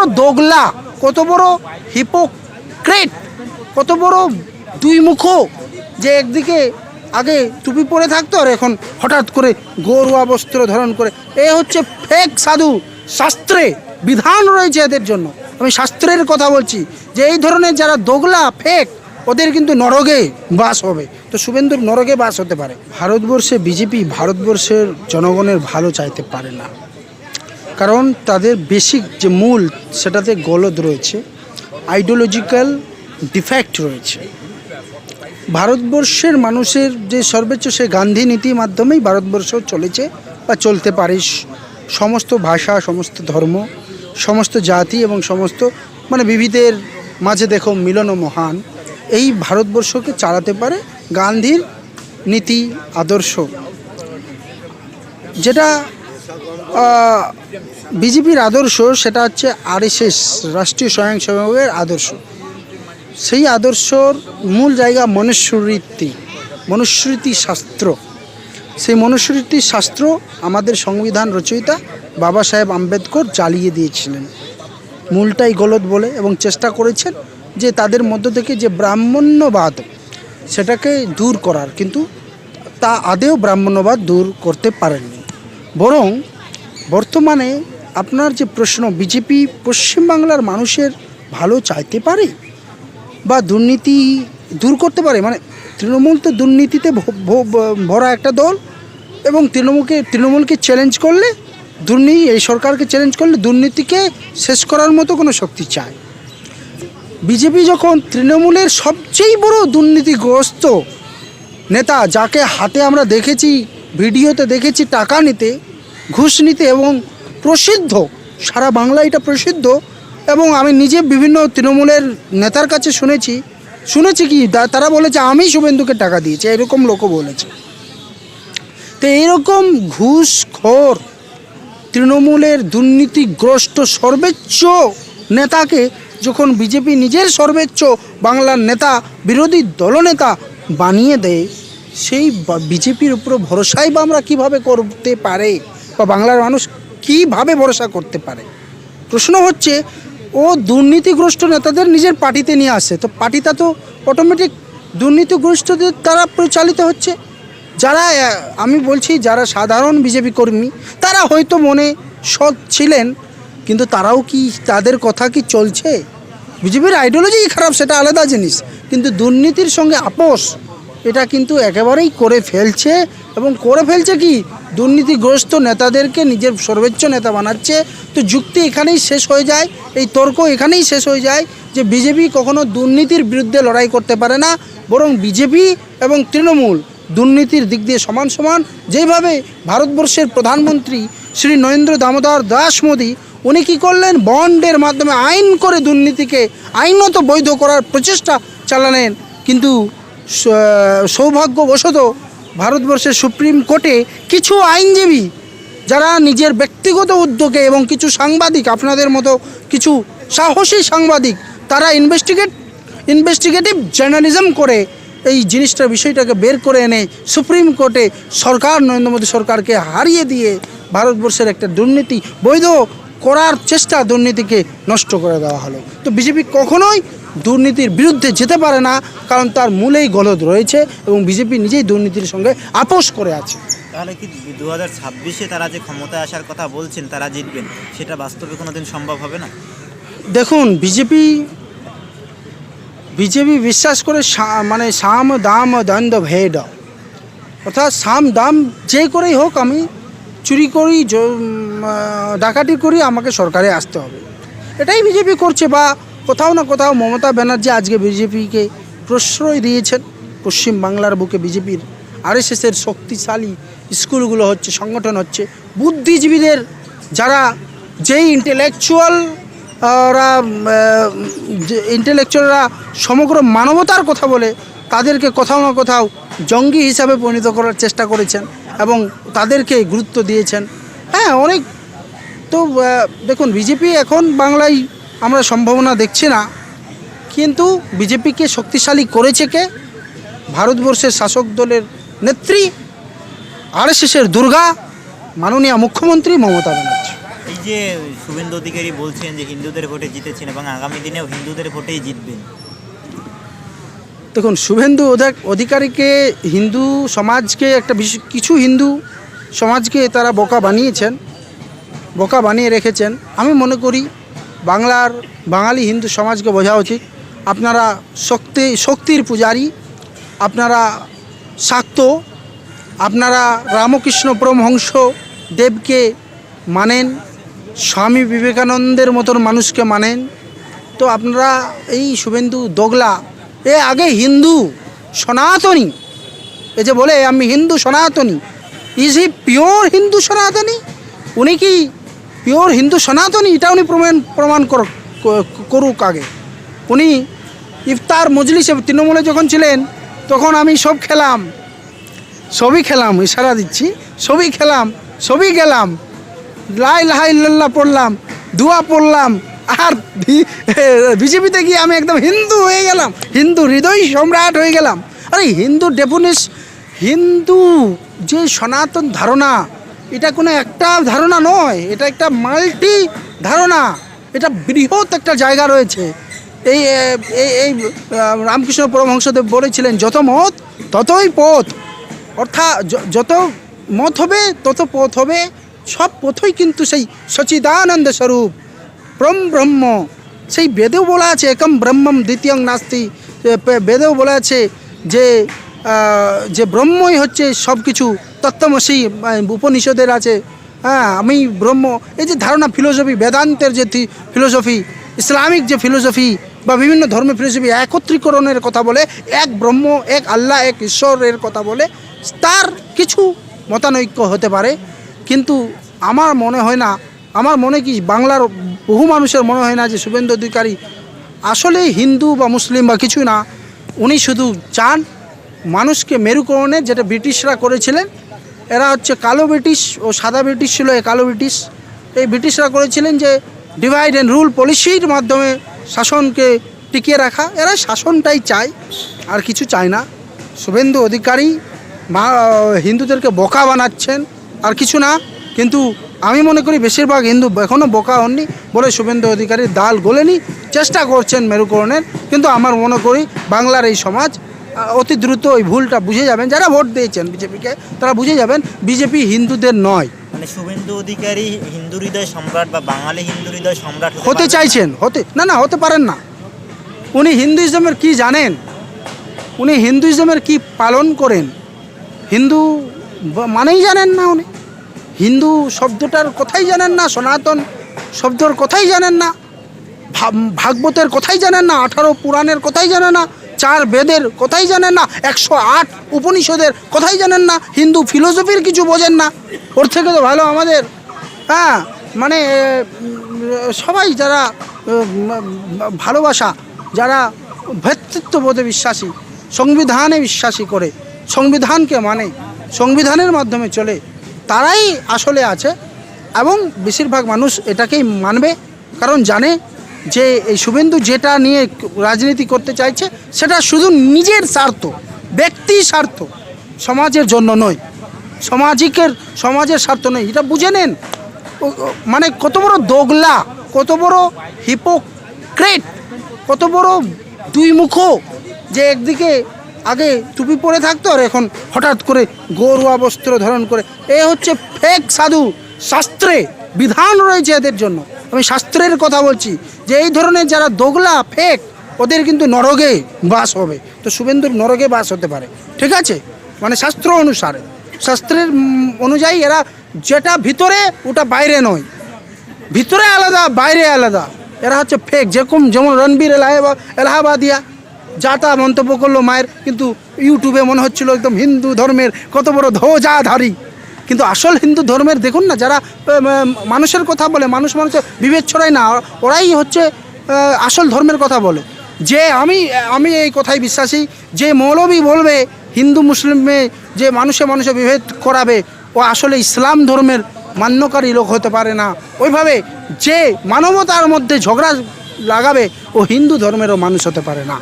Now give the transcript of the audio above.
বড় দোগলা, কত বড় হিপোক্রেট কত বড় দুই মুখো যে একদিকে আগে টুপি পরে থাকতো আর এখন হঠাৎ করে গরুয়া বস্ত্র ধারণ করে। এ হচ্ছে ফেক সাধু, শাস্ত্রে বিধান রয়েছে এদের জন্য। আমি শাস্ত্রের কথা বলছি যে এই ধরনের যারা দোগলা ফেক ওদের কিন্তু নরকে বাস হবে। তো শুভেন্দুর নরকে বাস হতে পারে। ভারতবর্ষে বিজেপি ভারতবর্ষের জনগণের ভালো চাইতে পারে না। কারণ তাদের বেসিক যে মূল, সেটাতে গলদ রয়েছে আইডিওলজিক্যাল ডিফেক্ট রয়েছে। ভারতবর্ষের মানুষের যে সর্বোচ্চ সে গান্ধী নীতির মাধ্যমেই ভারতবর্ষ চলেছে বা চলতে পারে। সমস্ত ভাষা, সমস্ত ধর্ম, সমস্ত জাতি এবং সমস্ত মানে বিবিধের মাঝে দেখো মিলন ও মহান, এই ভারতবর্ষকে চালাতে পারে গান্ধীর নীতি, আদর্শ। যেটা বিজেপির আদর্শ সেটা হচ্ছে আরএসএস রাষ্ট্রীয় স্বয়ংসেবকের আদর্শ। সেই আদর্শর মূল জায়গা মনুস্মৃতি মনুস্মৃতি শাস্ত্র। সেই মনুস্মৃতি শাস্ত্র আমাদের সংবিধান রচয়িতা বাবা সাহেব আম্বেদকর জ্বালিয়ে দিয়েছিলেন। মূলটাই গলত বলে এবং চেষ্টা করেছেন যে তাদের মধ্য থেকে যে ব্রাহ্মণ্যবাদ, সেটাকে দূর করার। কিন্তু তা আদেও ব্রাহ্মণ্যবাদ দূর করতে পারেননি। বরং বর্তমানে আপনার যে প্রশ্ন, বিজেপি পশ্চিমবাংলার মানুষের ভালো চাইতে পারে বা দুর্নীতি দূর করতে পারে? মানে তৃণমূল তো দুর্নীতিতে ভরা একটা দল এবং তৃণমূলকে তৃণমূলকে চ্যালেঞ্জ করলে দুর্নীতি এই সরকারকে চ্যালেঞ্জ করলে দুর্নীতিকে শেষ করার মতো কোনো শক্তি চায়। বিজেপি যখন তৃণমূলের সবচেয়ে বড় দুর্নীতিগ্রস্ত নেতা, যাকে হাতে আমরা দেখেছি ভিডিওতে দেখেছি টাকা নিতে, ঘুষ নিতে এবং প্রসিদ্ধ, সারা বাংলা এটা প্রসিদ্ধ এবং আমি নিজে বিভিন্ন তৃণমূলের নেতার কাছে শুনেছি শুনেছি কি তারা বলেছে, আমি শুভেন্দুকে টাকা দিয়েছি এরকম লোকও বলেছে। তো এইরকম ঘুষখোর, তৃণমূলের দুর্নীতিগ্রস্ত সর্বোচ্চ নেতাকে যখন বিজেপি নিজের সর্বোচ্চ বাংলার নেতা, বিরোধী দলনেতা বানিয়ে দেয় সেই বিজেপির উপর ভরসাই বা আমরা কীভাবে করতে পারে বা বাংলার মানুষ কীভাবে ভরসা করতে পারে? প্রশ্ন হচ্ছে, ও দুর্নীতিগ্রস্ত নেতাদের নিজের পার্টিতে নিয়ে আসে, তো পার্টিটা তো অটোমেটিক দুর্নীতিগ্রস্তদের দ্বারা পরিচালিত হচ্ছে। যারা আমি বলছি যারা সাধারণ বিজেপি কর্মী, তারা হয়তো মনে সৎ ছিলেন, কিন্তু তারাও কি তাদের কথা কি চলছে? বিজেপির আইডিওলজি খারাপ, সেটা আলাদা জিনিস। কিন্তু দুর্নীতির সঙ্গে আপোষ এটা কিন্তু একেবারেই করে ফেলছে এবং করে ফেলছে কি? দুর্নীতিগ্রস্ত নেতাদেরকে নিজের সর্বোচ্চ নেতা বানাচ্ছে। তো যুক্তি এখানেই শেষ হয়ে যায়, এই তর্ক এখানেই শেষ হয়ে যায় যে বিজেপি কখনো দুর্নীতির বিরুদ্ধে লড়াই করতে পারে না, বরং বিজেপি এবং তৃণমূল দুর্নীতির দিক দিয়ে সমান সমান। যেভাবে ভারতবর্ষের প্রধানমন্ত্রী শ্রী নরেন্দ্র দামোদর দাস মোদী, উনি কী করলেন? বন্ডের মাধ্যমে আইন করে দুর্নীতিকে আইনত বৈধ করার প্রচেষ্টা চালালেন। কিন্তু সৌভাগ্যবশত ভারতবর্ষের সুপ্রিম কোর্টে কিছু আইনজীবী যারা নিজের ব্যক্তিগত উদ্যোগে এবং কিছু সাংবাদিক, আপনাদের মতো কিছু সাহসী সাংবাদিক, তারা ইনভেস্টিগেট ইনভেস্টিগেটিভ জার্নালিজম করে এই জিনিসটা বিষয়টাকে বের করে এনে সুপ্রিম কোর্টে সরকার, নরেন্দ্র মোদী সরকারকে হারিয়ে দিয়ে ভারতবর্ষের একটা দুর্নীতি বৈধ করার চেষ্টা দুর্নীতিকে নষ্ট করে দেওয়া হলো। তো বিজেপি কখনোই দুর্নীতির বিরুদ্ধে যেতে পারে না কারণ তার মূলেই গলদ রয়েছে এবং বিজেপি নিজেই দুর্নীতির সঙ্গে আপোষ করে আছে। তাহলে কি দু হাজার ছাব্বিশে তারা যে ক্ষমতায় আসার কথা বলছেন তারা জিতবেন? সেটা বাস্তবে কোনোদিন সম্ভব হবে না? দেখুন বিজেপি বিজেপি বিশ্বাস করে মানে সাম দাম দণ্ড ভেদ। অর্থাৎ সাম দাম যে করেই হোক আমি চুরি করি ডাকাতি করি আমাকে সরকারে আসতে হবে। এটাই বিজেপি করছে বা কোথাও না কোথাও মমতা ব্যানার্জি আজকে বিজেপিকে প্রশ্রয় দিয়েছেন। পশ্চিম বাংলার বুকে বিজেপির আরএসএসের শক্তিশালী স্কুলগুলো হচ্ছে, সংগঠন হচ্ছে। বুদ্ধিজীবীদের যারা যেই ইন্টেলেকচুয়াল ওরা ইন্টেলেকচুয়ালরা সমগ্র মানবতার কথা বলে, তাদেরকে কোথাও না কোথাও জঙ্গি হিসাবে পরিণত করার চেষ্টা করেছেন এবং তাদেরকে গুরুত্ব দিয়েছেন। হ্যাঁ অনেক। তো দেখুন, বিজেপি এখন বাংলায় আমরা সম্ভাবনা দেখছি না। কিন্তু বিজেপিকে শক্তিশালী করেছে কে? ভারতবর্ষের শাসক দলের নেত্রী আর আরএসএসের দুর্গা মাননীয় মুখ্যমন্ত্রী মমতা ব্যানার্জি। এই যে শুভেন্দু অধিকারী বলছেন যে হিন্দুদের ভোটে জিতেছেন এবং আগামী দিনেও হিন্দুদের ভোটেই জিতবেন। দেখুন শুভেন্দু অধা- অধিকারীকে হিন্দু সমাজকে একটা বিশেষ কিছু হিন্দু সমাজকে তারা বোকা বানিয়েছেন বোকা বানিয়ে রেখেছেন। আমি মনে করি বাংলার বাঙালি হিন্দু সমাজকে বোঝা উচিত। আপনারা শক্তি, শক্তির পূজারী, আপনারা শাক্ত, আপনারা রামকৃষ্ণ পরমহংস দেবকে মানেন, স্বামী বিবেকানন্দের মতন মানুষকে মানেন। তো আপনারা এই শুভেন্দু দোগলা, এ আগে হিন্দু সনাতনী, এ যে বলে, আমি হিন্দু সনাতনী, ইজ হি পিওর হিন্দু সনাতনী? উনি কি পিওর হিন্দু সনাতনী, এটা উনি প্রমাণ প্রমাণ কর- করুক আগে। উনি ইফতার মজলিসে তৃণমূলে যখন ছিলেন, তখন আমি সব খেলাম, সবই খেলাম, ইশারা দিচ্ছি, সবই খেলাম, সবই গেলাম লাই লাহাই লাল্লা পড়লাম, দুয়া পড়লাম, আর বিজেপিতে গিয়ে আমি একদম হিন্দু হয়ে গেলাম, হিন্দু হৃদয় সম্রাট হয়ে গেলাম। আরে হিন্দু ডেফিনেশ, হিন্দু যে সনাতন ধারণা এটা কোনো একটা ধারণা নয়, এটা একটা মাল্টি ধারণা। এটা বৃহৎ একটা জায়গা রয়েছে। এই এই রামকৃষ্ণ পরমহংসদেব বলেছিলেন, যত মত, ততই পথ। অর্থাৎ যত মত হবে, তত পথ হবে। সব পথই কিন্তু সেই সচিদানন্দ স্বরূপ, ব্রহ্ম ব্রহ্ম। সেই বেদেও বলা আছে, একম ব্রহ্মম দ্বিতীয়ং নাস্তি। বেদেও বলা আছে যে যে ব্রহ্মই হচ্ছে সব কিছু তত্ত্বমসী উপনিষদের আছে। হ্যাঁ আমি ব্রহ্ম, এই যে ধারণা ফিলোসফি, বেদান্তের যে ফিলোসফি, ইসলামিক যে ফিলোসফি বা বিভিন্ন ধর্মের ফিলোসফি একত্রীকরণের কথা বলে, এক ব্রহ্ম, এক আল্লাহ, এক ঈশ্বরের কথা বলে, তার কিছু মতানৈক্য হতে পারে। কিন্তু আমার মনে হয় না, আমার মনে কি বাংলার বহু মানুষের মনে হয় না যে শুভেন্দু অধিকারী আসলে হিন্দু বা মুসলিম বা কিছু না। উনি শুধু চান মানুষকে মেরুকরণে, যেটা ব্রিটিশরা করেছিলেন এরা হচ্ছে কালো ব্রিটিশ ও সাদা ব্রিটিশ ছিল এই কালো ব্রিটিশ। এই ব্রিটিশরা করেছিলেন যে ডিভাইড অ্যান্ড রুল পলিসির মাধ্যমে শাসনকে টিকিয়ে রাখা। এরা শাসনটাই চায়, আর কিছু চায় না। শুভেন্দু অধিকারী হিন্দুদেরকে বোকা বানাচ্ছেন, আর কিছু না। কিন্তু আমি মনে করি বেশিরভাগ হিন্দু এখনও বোকা হননি বলে শুভেন্দু অধিকারী দাল গোলেনি। চেষ্টা করছেন মেরুকরণের, কিন্তু আমার মনে করি বাংলার এই সমাজ অতি দ্রুত ওই ভুলটা বুঝে যাবেন। যারা ভোট দিয়েছেন বিজেপিকে তারা বুঝে যাবেন বিজেপি হিন্দুদের নয়। মানে শুভেন্দু অধিকারী হিন্দু হৃদয় সম্রাট বা বাঙালি হিন্দু হৃদয় সম্রাট হতে চাইছেন হতে না না হতে পারেন না। উনি হিন্দুইজমের কি জানেন? উনি হিন্দুইজমের কি পালন করেন? হিন্দু মানেই জানেন না উনি। হিন্দু শব্দটার কথাই জানেন না সনাতন শব্দর কথাই জানেন না ভাগবতের কথাই জানেন না আঠারো পুরাণের কথাই জানেন না চার বেদের কথাই জানেন না, একশো আট উপনিষদের কথাই জানেন না, হিন্দু ফিলোসফির কিছু বোঝেন না। ওর থেকে তো ভালো আমাদের। হ্যাঁ মানে সবাই যারা ভালোবাসা, যারা ভ্রাতৃত্ববোধে বিশ্বাসী, সংবিধানে বিশ্বাসী করে, সংবিধানকে মানে সংবিধানের মাধ্যমে চলে, তারাই আসলে আছে এবং বেশিরভাগ মানুষ এটাকেই মানবে, কারণ জানে যে এই শুভেন্দু যেটা নিয়ে রাজনীতি করতে চাইছে, সেটা শুধু নিজের স্বার্থ, ব্যক্তি স্বার্থ, সমাজের জন্য নয়। সামাজিকের, সমাজের স্বার্থ নয়। এটা বুঝে নেন। মানে কত বড় দোগলা, কত বড় হিপোক্রেট কত বড় দুই মুখো যে একদিকে আগে টুপি পরে থাকতো, আর এখন হঠাৎ করে গরুয়া বস্ত্র ধারণ করে। এ হচ্ছে ফেক সাধু শাস্ত্রে বিধান রয়েছে এদের জন্য। আমি শাস্ত্রের কথা বলছি যে এই ধরনের যারা দোগলা, ফেক, ওদের কিন্তু নরকে বাস হবে। তো শুভেন্দুর নরকে বাস হতে পারে। ঠিক আছে? মানে শাস্ত্র অনুসারে। শাস্ত্রের অনুযায়ী এরা যেটা ভিতরে, ওটা বাইরে নয়। ভিতরে আলাদা, বাইরে আলাদা। এরা হচ্ছে ফেক। যেরকম যেমন রণবীর এলাহাবাদ এলাহাবাদিয়া, যা তা মন্তব্য করল মায়ের। কিন্তু ইউটিউবে মনে হচ্ছিল একদম হিন্দু ধর্মের কত বড় ধ্বজাধারী। কিন্তু আসল হিন্দু ধর্মের দেখুন না, যারা মানুষের কথা বলে, মানুষ মানুষের বিভেদ ছড়ায় না, ওরাই হচ্ছে আসল ধর্মের কথা বলে। যে আমি আমি এই কথাই বিশ্বাসী, যে মৌলবী বলবে, হিন্দু মুসলিমে যে মানুষে মানুষে বিভেদ করাবে, ও আসলে ইসলাম ধর্মের মান্যকারী লোক হতে পারে না। ওইভাবে যে মানবতার মধ্যে ঝগড়া লাগাবে, ও হিন্দু ধর্মেরও মানুষ হতে পারে না।